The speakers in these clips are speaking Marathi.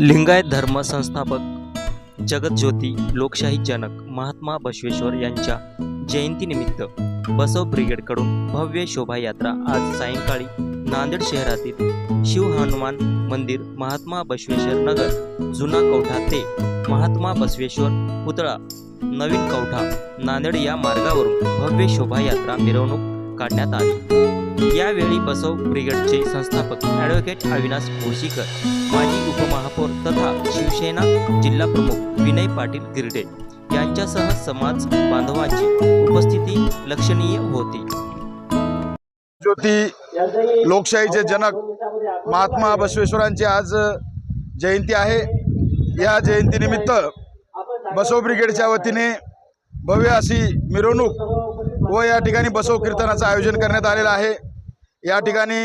लिंगायत धर्म संस्थापक जगतज्योती लोकशाही जनक महात्मा बसवेश्वर यांच्या जयंतीनिमित्त बसव ब्रिगेडकडून भव्य शोभायात्रा आज सायंकाळी नांदेड शहरातील शिव हनुमान मंदिर महात्मा बसवेश्वर नगर जुना कवठा ते महात्मा बसवेश्वर पुतळा नवीन कवठा नांदेड या मार्गावरून भव्य शोभायात्रा मिरवणूक काढण्यात आली. यावेळी बसव ब्रिगेडचे संस्थापक ॲडव्होकेट अविनाश कोशीकर माजी उपमहापौर तथा शिवसेना जिल्हा प्रमुख विनय पाटील गिरडे यांच्यासह समाज बांधवांची उपस्थिती लक्षणीय होती. ज्योती लोकशाहीचे जनक महात्मा बसवेश्वरांची आज जयंती आहे. या जयंतीनिमित्त बसव ब्रिगेडच्या वतीने भव्य अशी मिरवणूक व या ठिकाणी बसव कीर्तनाचं आयोजन करण्यात आलेलं आहे. या ठिकाणी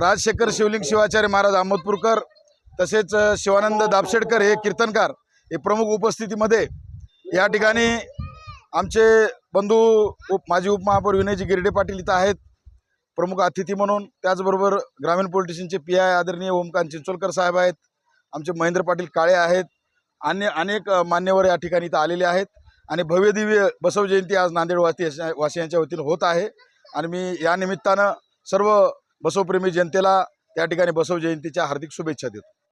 राजशेखर शिवलिंग शिवाचार्य महाराज आमोदपूरकर तसेच शिवानंद दाबशेडकर हे कीर्तनकार हे प्रमुख उपस्थितीमध्ये या ठिकाणी आमचे बंधू उप माजी उपमहापौर विनयजी गिरडे पाटील इथं आहेत. प्रमुख अतिथी म्हणून त्याचबरोबर ग्रामीण पोलिटिशनचे पी आय आदरणीय ओमकांत चिंचोलकर साहेब आहेत. आमचे महेंद्र पाटील काळे आहेत. अन्य अनेक मान्यवर या ठिकाणी इथं आलेले आहेत. आणि भव्यदिव्य बसव जयंती आज नांदेड वासी वासियांच्या वतीनं होत आहे. आणि मी या निमित्तानं सर्व बसवप्रेमी जनतेला त्या ठिकाणी बसव जयंतीच्या हार्दिक शुभेच्छा देतो.